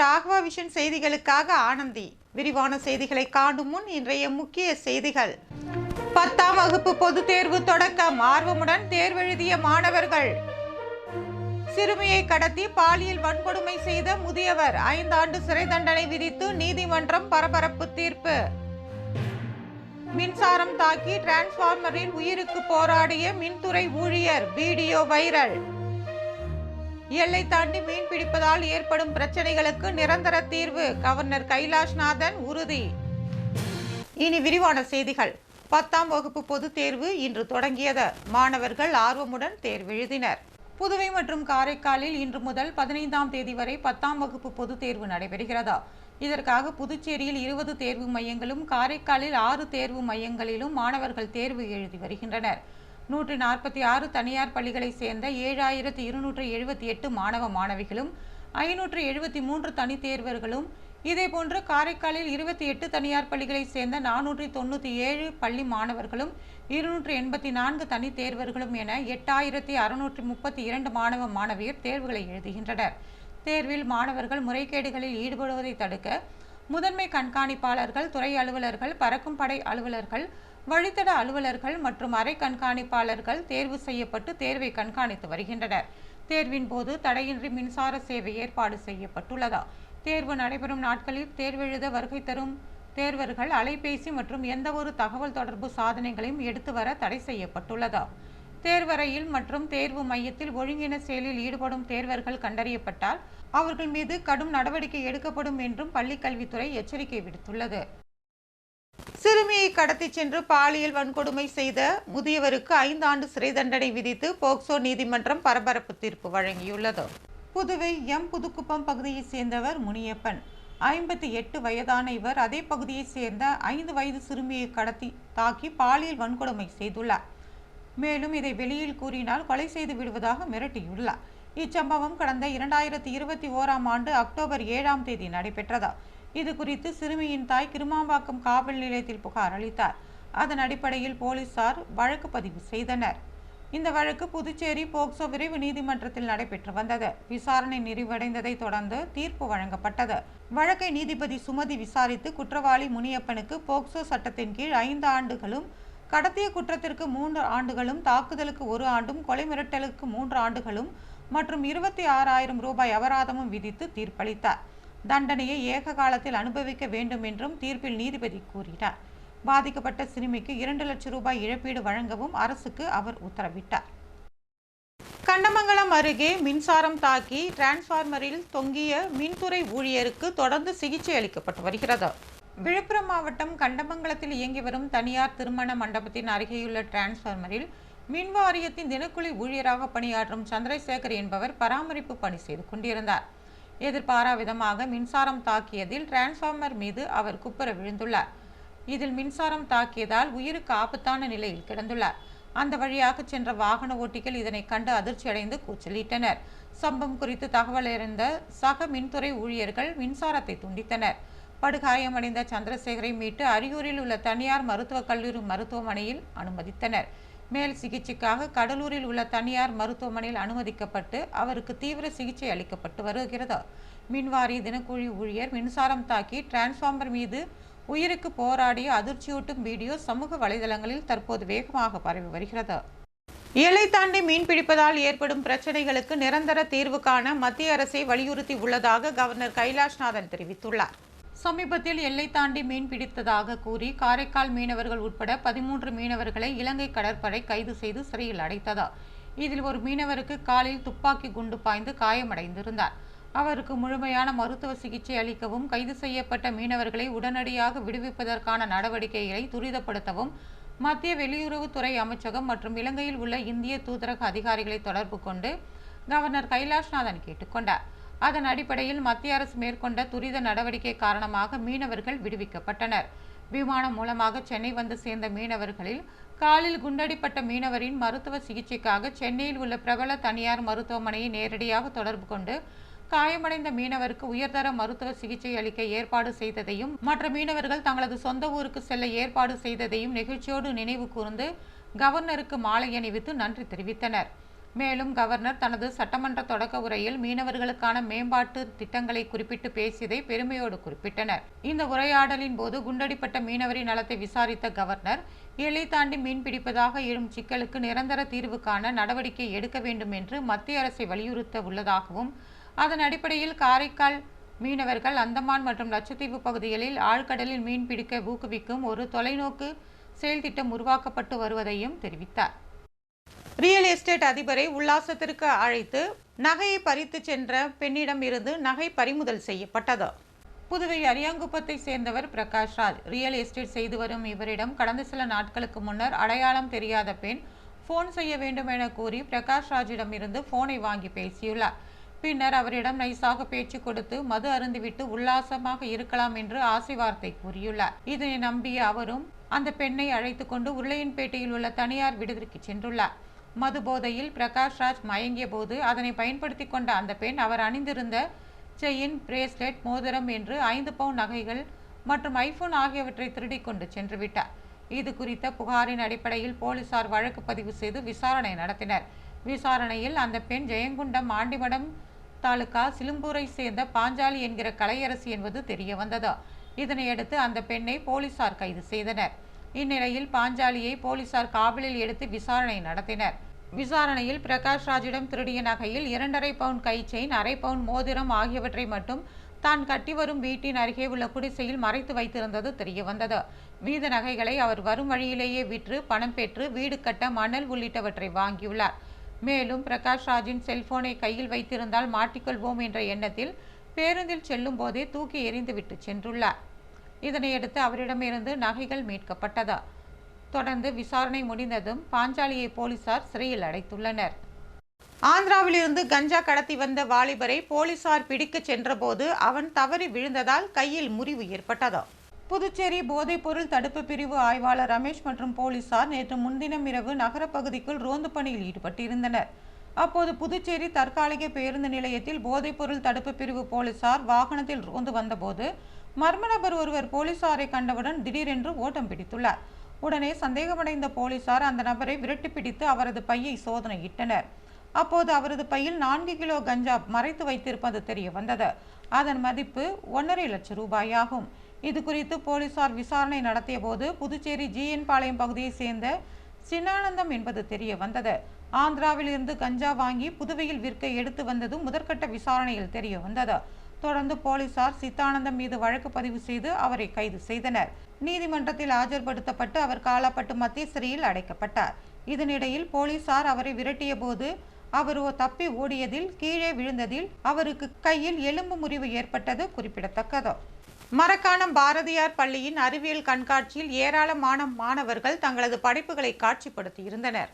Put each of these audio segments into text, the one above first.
Raghava vision செய்திகளுக்காக ஆனந்தி. விரிவான செய்திகளை காணும் முன் இன்றைய முக்கிய செய்திகள். பத்தாம் வகுப்பு பொதுத் தேர்வு தொடக்கம். ஆர்வமுடன் தேர்வெழுதிய மாணவர்கள். சிறுமியை கடத்தி பாலியல் வன்கொடுமை செய்த முதியவர். ஐந்தாண்டு சிறை தண்டனை விதித்து நீதிமன்றம் பரபரப்பு தீர்ப்பு. மின்சாரம் தாக்கி டிரான்ஸ்பார்மரில் உயிருக்கு போராடிய மின்துறை ஊழியர். Video viral. எல்லை தாண்டி மீன் பிடிப்பதால் ஏற்படும் பிரச்சனைகளுக்கு நிரந்தர தீர்வு கவர்னர் கைலாஷ்நாதன் உறுதி. இனி விரிவான செய்திகள். பத்தாம் வகுப்பு பொதுத் தேர்வு இன்று தொடங்கியது. மாணவர்கள் ஆர்வமுடன் தேர்வெழுதினர். புதுவை மற்றும் காரைக்காலில் இன்று முதல் பதினைந்தாம் தேதி வரை பத்தாம் வகுப்பு பொதுத் தேர்வு நடைபெறுகிறது. இதற்காக புதுச்சேரியில் இருபது தேர்வு மையங்களும் காரைக்காலில் ஆறு தேர்வு மையங்களிலும் மாணவர்கள் தேர்வு எழுதி வருகின்றனர். நூற்றி நாற்பத்தி ஆறு தனியார் பள்ளிகளைச் சேர்ந்த ஏழாயிரத்தி இருநூற்று எழுபத்தி எட்டு மாணவ மாணவிகளும் ஐநூற்று எழுபத்தி மூன்று தனித்தேர்வர்களும் இதேபோன்று காரைக்காலில் இருபத்தி எட்டு தனியார் பள்ளிகளைச் சேர்ந்த நானூற்றி தொண்ணூற்றி ஏழு பள்ளி மாணவர்களும் இருநூற்று எண்பத்தி நான்கு தனித்தேர்வர்களும் என எட்டாயிரத்தி அறுநூற்றி முப்பத்தி இரண்டு மாணவ மாணவியர் தேர்வுகளை எழுதுகின்றனர். தேர்வில் மாணவர்கள் முறைகேடுகளில் ஈடுபடுவதை தடுக்க முதன்மை கண்காணிப்பாளர்கள் துறை அலுவலர்கள் பறக்கும் படை அலுவலர்கள் வழித்தட அலுவலர்கள் மற்றும் அறை கண்காணிப்பாளர்கள் தேர்வு செய்யப்பட்டு தேர்வை கண்காணித்து வருகின்றனர். தேர்வின் போது தடையின்றி மின்சார சேவை ஏற்பாடு செய்யப்பட்டுள்ளதா. தேர்வு நடைபெறும் நாட்களில் தேர்வெழுத வருகை தரும் தேர்வர்கள் அலைபேசி மற்றும் எந்தவொரு தகவல் தொடர்பு சாதனைகளையும் எடுத்து வர தடை செய்யப்பட்டுள்ளதா. தேர்வறையில் மற்றும் தேர்வு மையத்தில் ஒழுங்கின செயலில் ஈடுபடும் தேர்வர்கள் கண்டறியப்பட்டால் அவர்கள் மீது கடும் நடவடிக்கை எடுக்கப்படும் என்றும் பள்ளிக்கல்வித்துறை எச்சரிக்கை விடுத்துள்ளது. சிறுமியை கடத்தி சென்று பாலியல் வன்கொடுமை செய்த முதியவருக்கு ஐந்து ஆண்டு சிறை தண்டனை விதித்து போக்சோ நீதிமன்றம் பரபரப்பு தீர்ப்பு வழங்கியுள்ளது. புதுவை எம். புதுக்குப்பம் பகுதியைச் சேர்ந்தவர் முனியப்பன். ஐம்பத்தி எட்டு வயதான இவர் அதே பகுதியைச் சேர்ந்த ஐந்து வயது சிறுமியை கடத்தி தாக்கி பாலியல் வன்கொடுமை செய்துள்ளார். மேலும் இதை வெளியில் கூறினால் கொலை செய்து விடுவதாக மிரட்டியுள்ளார். இச்சம்பவம் கடந்த இரண்டாயிரத்தி இருபத்தி ஓராம் ஆண்டு அக்டோபர் ஏழாம் தேதி நடைபெற்றதா. இது குறித்து சிறுமியின் தாய் கிருமாம்பாக்கம் காவல் நிலையத்தில் புகார் அளித்தார். அதன் அடிப்படையில் போலீசார் வழக்கு பதிவு செய்தனர். இந்த வழக்கு புதுச்சேரி போக்சோ விரைவு நீதிமன்றத்தில் நடைபெற்று வந்தது. விசாரணை நிறைவடைந்ததை தொடர்ந்து தீர்ப்பு வழங்கப்பட்டது. வழக்கை நீதிபதி சுமதி விசாரித்து குற்றவாளி முனியப்பனுக்கு போக்சோ சட்டத்தின் கீழ் ஐந்து ஆண்டுகளும் கடத்திய குற்றத்திற்கு மூன்று ஆண்டுகளும் தாக்குதலுக்கு ஒரு ஆண்டும் கொலை மிரட்டலுக்கு மூன்று ஆண்டுகளும் மற்றும் இருபத்தி ஆறாயிரம் ரூபாய் அபராதமும் விதித்து தீர்ப்பளித்தார். தண்டனையை ஏக காலத்தில் அனுபவிக்க வேண்டும் என்றும் தீர்ப்பில் நீதிபதி கூறினார். பாதிக்கப்பட்ட சிறுமிக்கு இரண்டு லட்சம் ரூபாய் இழப்பீடு வழங்கவும் அரசுக்கு அவர் உத்தரவிட்டார். கண்டமங்கலம் அருகே மின்சாரம் தாக்கி டிரான்ஸ்ஃபார்மரில் தொங்கிய மின்துறை ஊழியருக்கு தொடர்ந்து சிகிச்சை அளிக்கப்பட்டு வருகிறது. விழுப்புரம் மாவட்டம் கண்டமங்கலத்தில் இயங்கி வரும் தனியார் திருமண மண்டபத்தின் அருகேயுள்ள டிரான்ஸ்ஃபார்மரில் மின் வாரியத்தின் தினக்கூலி ஊழியராக பணியாற்றும் சந்திரசேகர் என்பவர் பராமரிப்பு பணி செய்து கொண்டிருந்தார். எதிர்பாரா விதமாக மின்சாரம் தாக்கியதில் டிரான்ஸ்ஃபார்மர் மீது அவர் குப்புற விழுந்துள்ளார். இதில் மின்சாரம் தாக்கியதால் உயிருக்கு ஆபத்தான நிலையில் கிடந்துள்ளார். அந்த வழியாக சென்ற வாகன ஓட்டிகள் இதனை கண்டு அதிர்ச்சியடைந்து கூச்சலிட்டனர். சம்பவம் குறித்து தகவல் அறிந்த சக மின்துறை ஊழியர்கள் மின்சாரத்தை துண்டித்தனர். படுகாயமடைந்த சந்திரசேகரை மீட்டு அரியூரில் உள்ள தனியார் மருத்துவக் கல்லூரி மருத்துவமனையில் அனுமதித்தனர். மேல் சிகிச்சைக்காக கடலூரில் உள்ள தனியார் மருத்துவமனையில் அனுமதிக்கப்பட்டு அவருக்கு தீவிர சிகிச்சை அளிக்கப்பட்டு வருகிறது. மின்வாரி தினக்கூலி ஊழியர் மின்சாரம் தாக்கி டிரான்ஸ்ஃபார்மர் மீது உயிருக்கு போராடிய அதிர்ச்சியூட்டும் வீடியோ சமூக வலைதளங்களில் தற்போது வேகமாக பரவி வருகிறது. எல்லை தாண்டி மீன் பிடிப்பதால் ஏற்படும் பிரச்சனைகளுக்கு நிரந்தர தீர்வு காண மத்திய அரசை வலியுறுத்தி உள்ளதாக கவர்னர் கைலாஷ்நாதன் தெரிவித்துள்ளார். சமீபத்தில் எல்லை தாண்டி மீன் பிடித்ததாக கூறி காரைக்கால் மீனவர்கள் உட்பட பதிமூன்று மீனவர்களை இலங்கை கடற்படை கைது செய்து சிறையில் அடைத்ததா? இதில் ஒரு மீனவருக்கு காலில் துப்பாக்கி குண்டு பாய்ந்து காயமடைந்திருந்தார். அவருக்கு முழுமையான மருத்துவ சிகிச்சை அளிக்கவும் கைது செய்யப்பட்ட மீனவர்களை உடனடியாக விடுவிப்பதற்கான நடவடிக்கைகளை துரிதப்படுத்தவும் மத்திய வெளியுறவுத்துறை அமைச்சகம் மற்றும் இலங்கையில் உள்ள இந்திய தூதரக அதிகாரிகளை தொடர்பு கொண்டு கவர்னர் கைலாஷ்நாதன் கேட்டுக்கொண்டார் அதன் அடிப்படையில் மத்திய அரசு மேற்கொண்ட துரித நடவடிக்கை காரணமாக மீனவர்கள் விடுவிக்கப்பட்டனர். விமானம் மூலமாக சென்னை வந்து சேர்ந்த மீனவர்களில் காலில் குண்டடிப்பட்ட மீனவரின் மருத்துவ சிகிச்சைக்காக சென்னையில் உள்ள பிரபல தனியார் மருத்துவமனையை நேரடியாக தொடர்பு கொண்டு காயமடைந்த மீனவருக்கு உயர்தர மருத்துவ சிகிச்சை அளிக்க ஏற்பாடு செய்ததையும் மற்ற மீனவர்கள் தங்களது சொந்த ஊருக்கு செல்ல ஏற்பாடு செய்ததையும் நெகிழ்ச்சியோடு நினைவு கூர்ந்து கவர்னருக்கு மாலை அணிவித்து நன்றி தெரிவித்தனர். மேலும் கவர்னர் தனது சட்டமன்ற தொடக்க உரையில் மீனவர்களுக்கான மேம்பாட்டு திட்டங்களை குறிப்பிட்டு பேசியதை பெருமையோடு குறிப்பிட்டனர். இந்த உரையாடலின் போது குண்டடிப்பட்ட மீனவரின் நலத்தை விசாரித்த கவர்னர் எல்லை தாண்டி மீன் பிடிப்பதாக எழும் சிக்கலுக்கு நிரந்தர தீர்வு காண நடவடிக்கை எடுக்க வேண்டும் என்று மத்திய அரசை வலியுறுத்த உள்ளதாகவும் அதன் அடிப்படையில் காரைக்கால் மீனவர்கள் அந்தமான் மற்றும் லட்சத்தீவு பகுதிகளில் ஆழ்கடலில் மீன் பிடிக்க ஊக்குவிக்கும் ஒரு தொலைநோக்கு செயல் திட்டம் உருவாக்கப்பட்டு வருவதையும் தெரிவித்தார். ரியல் எஸ்டேட் அதிபரை உல்லாசத்திற்கு அழைத்து நகையை பறித்து சென்ற பெண்ணிடம் இருந்து நகை பறிமுதல் செய்யப்பட்டது. புதுவை அரியாங்குப்பத்தை சேர்ந்தவர் பிரகாஷ் ராஜ். ரியல் எஸ்டேட் செய்து வரும் இவரிடம் கடந்த சில நாட்களுக்கு முன்னர் அடையாளம் தெரியாத பெண் ஃபோன் செய்ய வேண்டும் என கூறி பிரகாஷ் ராஜிடம் இருந்து போனை வாங்கி பேசியுள்ளார். பின்னர் அவரிடம் நைசாக பேச்சு கொடுத்து மது அருந்துவிட்டு உல்லாசமாக இருக்கலாம் என்று ஆசை வார்த்தை கூறியுள்ளார். இதனை நம்பிய அவரும் அந்த பெண்ணை அழைத்து கொண்டு உருளையன்பேட்டையில் உள்ள தனியார் விடுதிற்கு சென்றுள்ளார். மது போதையில் பிரகாஷ் ராஜ் மயங்கிய போது அதனை பயன்படுத்தி கொண்ட அந்த பெண் அவர் அணிந்திருந்த செயின் பிரேஸ்லெட் மோதிரம் என்று ஐந்து பவுன் நகைகள் மற்றும் ஐபோன் ஆகியவற்றை திருடி கொண்டு சென்று விட்டார். இது குறித்த புகாரின் அடிப்படையில் போலீசார் வழக்கு பதிவு செய்து விசாரணை நடத்தினர். விசாரணையில் அந்த பெண் ஜெயங்குண்டம் ஆண்டிமடம் தாலுகா சிலும்பூரை சேர்ந்த பாஞ்சாலி என்கிற கலையரசி என்பது தெரிய வந்தது இதனையடுத்து அந்த பெண்ணை போலீசார் கைது செய்தனர். இந்நிலையில் பாஞ்சாலியை போலீசார் காவலில் எடுத்து விசாரணை நடத்தினர். விசாரணையில் பிரகாஷ் ராஜிடம் திருடிய நகையில் இரண்டரை பவுன் கை செயின் அரை பவுன் மோதிரம் ஆகியவற்றை மட்டும் தான் கட்டி வரும் வீட்டின் அருகே உள்ள குடிசையில் மறைத்து வைத்திருந்தது தெரிய வந்தது மீத நகைகளை அவர் வரும் வழியிலேயே விற்று பணம் பெற்று வீடு கட்ட மணல் உள்ளிட்டவற்றை வாங்கியுள்ளார். மேலும் பிரகாஷ் ராஜின் செல்போனை கையில் வைத்திருந்தால் மாட்டிக்கொள்வோம் என்ற எண்ணத்தில் பேருந்தில் செல்லும் போதே தூக்கி எறிந்துவிட்டு சென்றுள்ளார். இதனையடுத்து அவரிடமிருந்து நகைகள் மீட்கப்பட்டது. தொடர்ந்து விசாரணை முடிந்ததும் பாஞ்சாலியை போலீசார் சிறையில் அடைத்துள்ளனர். ஆந்திராவிலிருந்து கஞ்சா கடத்தி வந்த வாலிபரை போலீசார் பிடிக்கச் சென்றபோது அவன் தவறி விழுந்ததால் கையில் முறிவு ஏற்பட்டதா. புதுச்சேரி போதைப்பொருள் தடுப்பு பிரிவு ஆய்வாளர் ரமேஷ் மற்றும் போலீசார் நேற்று முன்தினம் இரவு நகரப்பகுதிக்குள் ரோந்து பணியில் ஈடுபட்டிருந்தனர். அப்போது புதுச்சேரி தற்காலிக பேருந்து நிலையத்தில் போதைப்பொருள் தடுப்பு பிரிவு போலீசார் வாகனத்தில் ரோந்து வந்தபோது மர்ம நபர் ஒருவர் போலீசாரை கண்டவுடன் திடீரென்று ஓட்டம் பிடித்துள்ளார். உடனே சந்தேகமடைந்த போலீசார் அந்த நபரை விரட்டி பிடித்து அவரது பையை சோதனையிட்டனர். அப்போது அவரது பையில் நான்கு கிலோ கஞ்சா மறைத்து வைத்திருப்பது தெரிய வந்தது அதன் மதிப்பு ஒன்றரை லட்சம் ரூபாயாகும். இது குறித்து போலீசார் விசாரணை நடத்திய போது புதுச்சேரி ஜிஎன் பாளையம் பகுதியைச் சேர்ந்த சின்னானந்தம் என்பது தெரிய வந்தது ஆந்திராவில் இருந்து கஞ்சா வாங்கி புதுவையில் விற்க எடுத்து வந்தது முதற்கட்ட விசாரணையில் தெரிய வந்தது தொடர்ந்து போலீசார் சித்தானந்தம் மீது வழக்கு பதிவு செய்து அவரை கைது செய்தனர். நீதிமன்றத்தில் ஆஜர்படுத்தப்பட்டு அவர் காலாப்பட்டு மத்திய சிறையில் அடைக்கப்பட்டார். இதனிடையில் போலீசார் அவரை விரட்டிய போது அவர் தப்பி ஓடியதில் கீழே விழுந்ததில் அவருக்கு கையில் எலும்பு முறிவு ஏற்பட்டது குறிப்பிடத்தக்கது. மரக்காணம் பாரதியார் பள்ளியின் அறிவியல் கண்காட்சியில் ஏராளமான மாணவர்கள் தங்களது படைப்புகளை காட்சிப்படுத்தியிருந்தனர்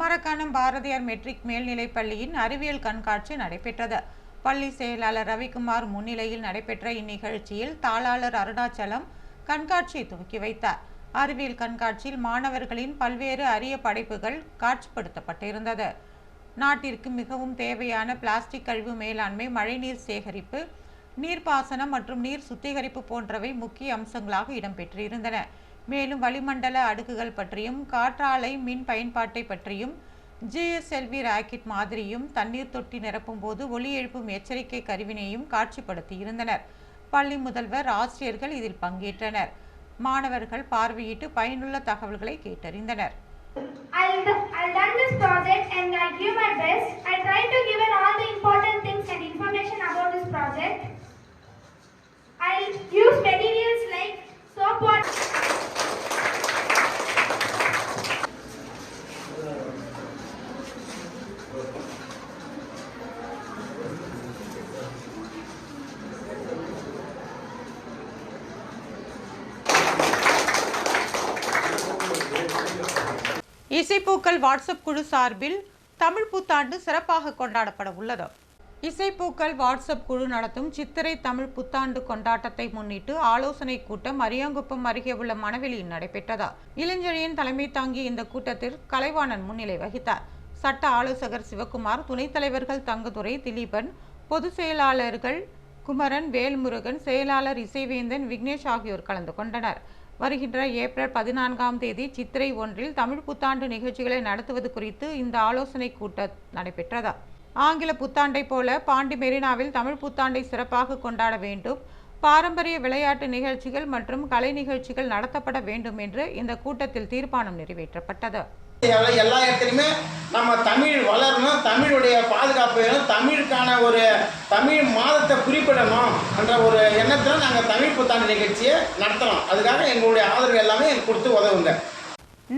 மரக்காணம் பாரதியார் மெட்ரிக் மேல்நிலைப் பள்ளியின் அறிவியல் கண்காட்சி நடைபெற்றது. பள்ளி செயலாளர் ரவிக்குமார் முன்னிலையில் நடைபெற்ற இந்நிகழ்ச்சியில் தாளாளர் அருணாச்சலம் கண்காட்சியை துவக்கி வைத்தார். அறிவியல் கண்காட்சியில் மாணவர்களின் பல்வேறு அரிய படைப்புகள் காட்சிப்படுத்தப்பட்டிருந்தது. நாட்டிற்கு மிகவும் தேவையான பிளாஸ்டிக் கழிவு மேலாண்மை மழைநீர் சேகரிப்பு நீர்ப்பாசனம் மற்றும் நீர் சுத்திகரிப்பு போன்றவை முக்கிய அம்சங்களாக இடம்பெற்றிருந்தன. மேலும் வளிமண்டல அடுக்குகள் பற்றியும் காற்றாலை மின் பயன்பாட்டை பற்றியும் ஜிஎஸ்எல்வி ராக்கெட் மாதிரியும் தண்ணீர் தொட்டி நிரப்பும் போது ஒலி எழுப்பும் எச்சரிக்கை கருவினையும் காட்சிப்படுத்தியிருந்தனர் பள்ளி முதல்வர் ஆசிரியர்கள் இதில் பங்கேற்றனர். மாணவர்கள் பார்வையிட்டு பயனுள்ள தகவல்களை கேட்டறிந்தனர். I'll, I'll done this project and WhatsApp குழு சார்பில் தமிழ் புத்தாண்டு சிறப்பாக கொண்டாடப்பட உள்ளது. இசைப்பூக்கள் வாட்ஸ்அப் குழு நடத்தும் சித்திரை தமிழ் புத்தாண்டு கொண்டாட்டத்தை முன்னிட்டு ஆலோசனை கூட்டம் அரியாங்குப்பம் அருகே உள்ள மணவெளியில் நடைபெற்றது. இளைஞரின் தலைமை தாங்கிய இந்த கூட்டத்தில் கலைவாணன் முன்னிலை வகித்தார். சட்ட ஆலோசகர் சிவகுமார் துணைத் தலைவர்கள் தங்கதுரை திலீபன் பொதுச் செயலாளர்கள் குமரன் வேல்முருகன் செயலாளர் இசைவேந்தன் விக்னேஷ் ஆகியோர் கலந்து கொண்டனர். வருகின்ற ஏப்ரல் பதினான்காம் தேதி சித்திரை ஒன்றில் தமிழ் புத்தாண்டு நிகழ்ச்சிகளை நடத்துவது குறித்து இந்த ஆலோசனை கூட்டம் நடைபெற்றதா. ஆங்கில புத்தாண்டை போல பாண்டி மெரினாவில் தமிழ் புத்தாண்டை சிறப்பாக கொண்டாட வேண்டும். பாரம்பரிய விளையாட்டு நிகழ்ச்சிகள் மற்றும் கலை நிகழ்ச்சிகள் நடத்தப்பட வேண்டும் என்று இந்த கூட்டத்தில் தீர்மானம் நிறைவேற்றப்பட்டது. எல்லா- இடத்துலையுமே நம்ம தமிழ் வளரணும் தமிழுடைய பாதுகாப்பு வேணும் தமிழுக்கான ஒரு தமிழ் மாதத்தை குறிப்பிடணும் என்ற ஒரு எண்ணத்தில் நாங்கள் தமிழ் புத்தாண்டு நிகழ்ச்சியை நடத்தலாம் அதுக்காக எங்களுடைய ஆதரவு எல்லாமே எனக்கு கொடுத்து உதவுங்க.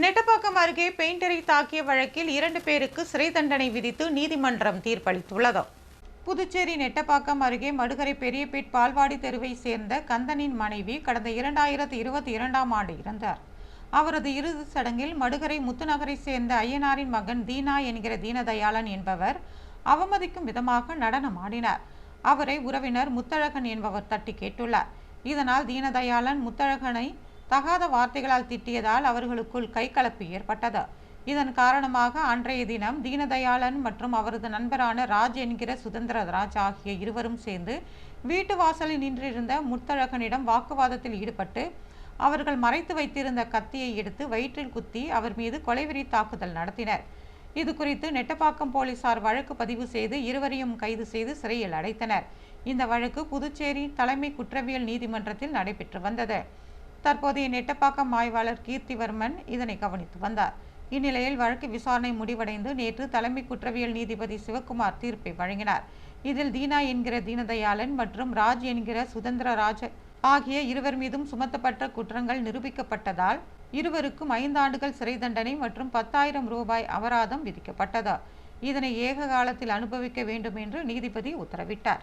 நெட்டப்பாக்கம் அருகே பெயிண்டரை தாக்கிய வழக்கில் இரண்டு பேருக்கு சிறை தண்டனை விதித்து நீதிமன்றம் தீர்ப்பளித்துள்ளது. புதுச்சேரி நெட்டப்பாக்கம் அருகே மடுகரை பெரியபேட் பால்வாடி தெருவை சேர்ந்த கந்தனின் மனைவி கடந்த இரண்டாயிரத்தி இருபத்தி இரண்டாம் ஆண்டு இறந்தார். அவரது இறுதிச் சடங்கில் மடுகரை முத்துநகரை சேர்ந்த ஐயனாரின் மகன் தீனா என்கிற தீனதயாளன் என்பவர் அவமதிக்கும் விதமாக நடனம் ஆடினார். அவரை உறவினர் முத்தழகன் என்பவர் தட்டி கேட்டுள்ளார். இதனால் தீனதயாளன் முத்தழகனை தகாத வார்த்தைகளால் திட்டியதால் அவர்களுக்குள் கைகலப்பு ஏற்பட்டது. இதன் காரணமாக அன்றைய தினம் தீனதயாளன் மற்றும் அவரது நண்பரான ராஜ் என்கிற சுதந்திரராஜ் ஆகிய இருவரும் சேர்ந்து வீட்டு வாசலில் நின்றிருந்த முத்தழகனிடம் வாக்குவாதத்தில் ஈடுபட்டு அவர்கள் மறைத்து வைத்திருந்த கத்தியை எடுத்து வயிற்றில் குத்தி அவர் மீது கொலைவெறி தாக்குதல் நடத்தினர். இது குறித்து நெட்டப்பாக்கம் போலீசார் வழக்கு பதிவு செய்து இருவரையும் கைது செய்து சிறையில் அடைத்தனர். இந்த வழக்கு புதுச்சேரி தலைமை குற்றவியல் நீதிமன்றத்தில் நடைபெற்று வந்தது. தற்போதைய நெட்டப்பாக்கம் ஆய்வாளர் கீர்த்திவர்மன் இதனை கவனித்து வந்தார். இந்நிலையில் வழக்கு விசாரணை முடிவடைந்து நேற்று தலைமை குற்றவியல் நீதிபதி சிவக்குமார் தீர்ப்பை வழங்கினார். இதில் தீனா என்கிற தீனதயாளன் மற்றும் ராஜ் என்கிற சுதந்திர ராஜ ஆகிய இருவர் மீதும் சுமத்தப்பட்ட குற்றங்கள் நிரூபிக்கப்பட்டதால் இருவருக்கும் ஐந்து ஆண்டுகள் சிறை தண்டனை மற்றும் பத்தாயிரம் ரூபாய் அபராதம் விதிக்கப்பட்டது? இதனை ஏக காலத்தில் அனுபவிக்க வேண்டும் என்று நீதிபதி உத்தரவிட்டார்.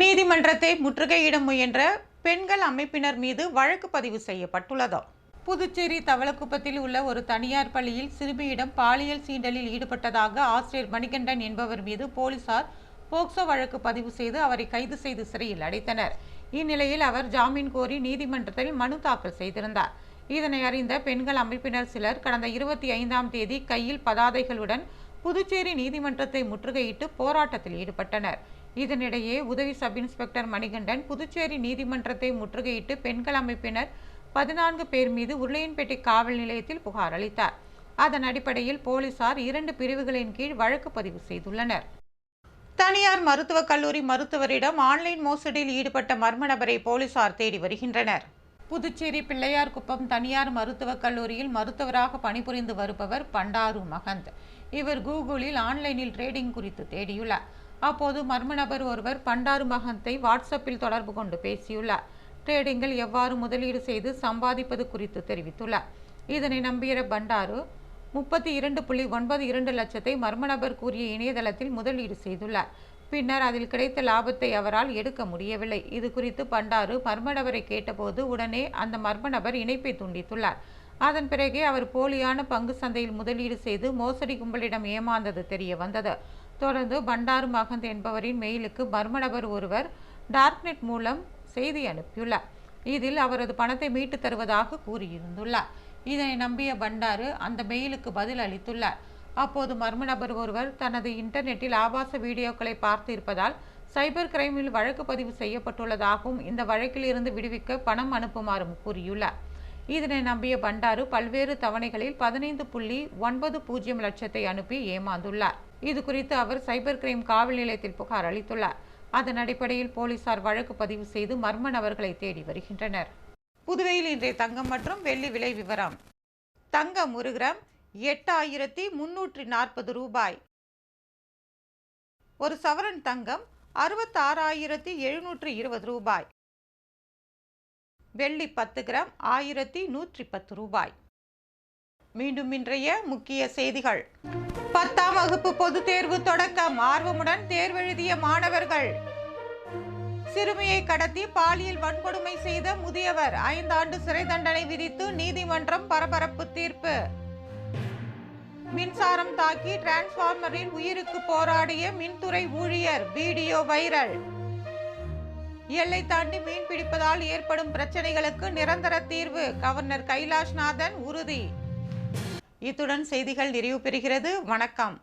நீதிமன்றத்தை முற்றுகையிட முயன்ற பெண்கள் அமைப்பினர் மீது வழக்கு பதிவு செய்யப்பட்டுள்ளது? புதுச்சேரி தவளக்குப்பத்தில் உள்ள ஒரு தனியார் பள்ளியில் சிறுமியிடம் பாலியல் சீண்டலில் ஈடுபட்டதாக ஆசிரியர் மணிகண்டன் என்பவர் மீது போலீசார் போக்சோ வழக்கு பதிவு செய்து அவரை கைது செய்து சிறையில் அடைத்தனர். இந்நிலையில் அவர் ஜாமீன் கோரி நீதிமன்றத்தில் மனு தாக்கல் செய்திருந்தார். இதனை அறிந்த பெண்கள் அமைப்பினர் சிலர் கடந்த இருபத்தி ஐந்தாம் தேதி கையில் பதாதைகளுடன் புதுச்சேரி நீதிமன்றத்தை முற்றுகையிட்டு போராட்டத்தில் ஈடுபட்டனர். இதனிடையே உதவி சப் இன்ஸ்பெக்டர் மணிகண்டன் புதுச்சேரி நீதிமன்றத்தை முற்றுகையிட்டு பெண்கள் அமைப்பினர் பதினான்கு பேர் மீது உருளையன்பேட்டை காவல் நிலையத்தில் புகார் அளித்தார். அதன் அடிப்படையில் போலீசார் இரண்டு பிரிவுகளின் கீழ் வழக்கு பதிவு செய்துள்ளனர். தனியார் மருத்துவக் கல்லூரி மருத்துவரிடம் ஆன்லைன் மோசடியில் ஈடுபட்ட மர்ம நபரை போலீசார் தேடி வருகின்றனர். புதுச்சேரி பிள்ளையார்குப்பம் தனியார் மருத்துவக் கல்லூரியில் மருத்துவராக பணிபுரிந்து வருபவர் பண்டாரு மகந்த். இவர் கூகுளில் ஆன்லைனில் ட்ரேடிங் குறித்து தேடியுள்ளார். அப்போது மர்ம நபர் ஒருவர் பண்டாரு மகந்தை வாட்ஸ்அப்பில் தொடர்பு கொண்டு பேசியுள்ளார். ட்ரேடிங்கில் எவ்வாறு முதலீடு செய்து சம்பாதிப்பது குறித்து தெரிவித்துள்ளார். இதனை நம்பிய பண்டாரு முப்பத்தி இரண்டு புள்ளி ஒன்பது இரண்டு லட்சத்தை மர்ம நபர் கூறிய இணையதளத்தில் முதலீடு செய்துள்ளார். பின்னர் அதில் கிடைத்த லாபத்தை அவரால் எடுக்க முடியவில்லை. இது குறித்து பண்டாரு மர்ம நபரை கேட்டபோது உடனே அந்த மர்ம நபர் இணைப்பை துண்டித்துள்ளார். அதன் பிறகே அவர் போலியான பங்கு சந்தையில் முதலீடு செய்து மோசடி கும்பலிடம் ஏமாந்தது தெரிய வந்தது. தொடர்ந்து பண்டாரு மகந்த் என்பவரின் மெயிலுக்கு மர்ம நபர் ஒருவர் டார்க்நெட் மூலம் செய்தி அனுப்பியுள்ளார். இதில் அவரது பணத்தை மீட்டு தருவதாக கூறியிருந்துள்ளார். இதனை நம்பிய பண்டாரு அந்த மெயிலுக்கு பதில் அளித்துள்ளார். அப்போது மர்ம நபர் ஒருவர் தனது இன்டர்நெட்டில் ஆபாச வீடியோக்களை பார்த்து இருப்பதால் சைபர் கிரைமில் வழக்கு பதிவு செய்யப்பட்டுள்ளதாகவும் இந்த வழக்கில் இருந்து விடுவிக்க பணம் அனுப்புமாறும் கூறியுள்ளார். இதனை நம்பிய பண்டாரு பல்வேறு தவணைகளில் பதினைந்து புள்ளி ஒன்பது பூஜ்ஜியம் லட்சத்தை அனுப்பி ஏமாந்துள்ளார். இது குறித்து அவர் சைபர் கிரைம் காவல் நிலையத்தில் புகார் அளித்துள்ளார். அதன் அடிப்படையில் போலீசார் வழக்கு பதிவு செய்து மர்ம நபர்களை தேடி வருகின்றனர். புதுவையில் இன்றைய தங்கம் மற்றும் வெள்ளி விலை விவரம். தங்கம் ஒரு கிராம் எட்டாயிரத்தி முன்னூற்றி நாற்பது ரூபாய். ஒரு சவரன் தங்கம் அறுபத்தாறாயிரத்தி எழுநூற்றி இருபது ரூபாய். வெள்ளி பத்து கிராம் ஆயிரத்தி நூற்றி பத்து ரூபாய். மீண்டும் இன்றைய முக்கிய செய்திகள். பத்தாம் வகுப்பு பொதுத் தேர்வு தொடக்கம். ஆர்வமுடன் தேர்வெழுதிய மாணவர்கள். சிறுமியை கடத்தி பாலியல் வன்கொடுமை செய்த முதியவர். ஐந்தாண்டு சிறை தண்டனை விதித்து நீதிமன்றம் பரபரப்பு தீர்ப்பு. மின்சாரம் தாக்கி டிரான்ஸ்பார்மரில் உயிருக்கு போராடிய மின்துறை ஊழியர். Video viral. எல்லை தாண்டி மீன் பிடிப்பதால் ஏற்படும் பிரச்சனைகளுக்கு நிரந்தர தீர்வு. கவர்னர் கைலாஷ்நாதன் உறுதி. இத்துடன் செய்திகள் நிறைவு பெறுகிறது. வணக்கம்.